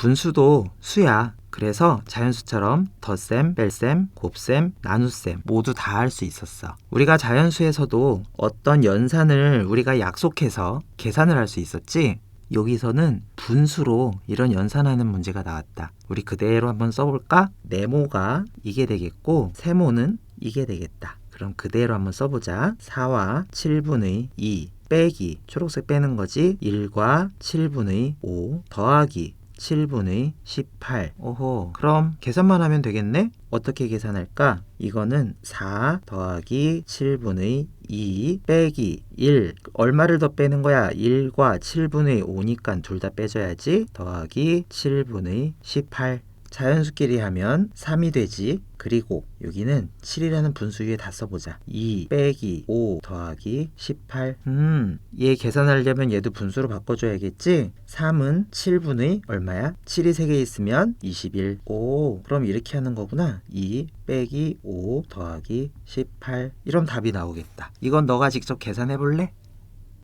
분수도 수야. 그래서 자연수처럼 덧셈, 뺄셈, 곱셈, 나눗셈 모두 다 할 수 있었어. 우리가 자연수에서도 어떤 연산을 우리가 약속해서 계산을 할 수 있었지? 여기서는 분수로 이런 연산하는 문제가 나왔다. 우리 그대로 한번 써볼까? 네모가 이게 되겠고 세모는 이게 되겠다. 그럼 그대로 한번 써보자. 4와 7분의 2 빼기 초록색 빼는 거지 1과 7분의 5 더하기 7분의 18 오호 그럼 계산만 하면 되겠네? 어떻게 계산할까? 이거는 4 더하기 7분의 2 빼기 1 얼마를 더 빼는 거야? 1과 7분의 5니까 둘 다 빼줘야지 더하기 7분의 18 자연수끼리 하면 3이 되지. 그리고 여기는 7이라는 분수 위에 다 써보자. 2 빼기 5 더하기 18. 음, 얘 계산하려면 얘도 분수로 바꿔줘야겠지? 3은 7분의 얼마야? 7이 3개 있으면 21. 오, 그럼 이렇게 하는 거구나. 2 빼기 5 더하기 18. 이러면 답이 나오겠다. 이건 너가 직접 계산해 볼래?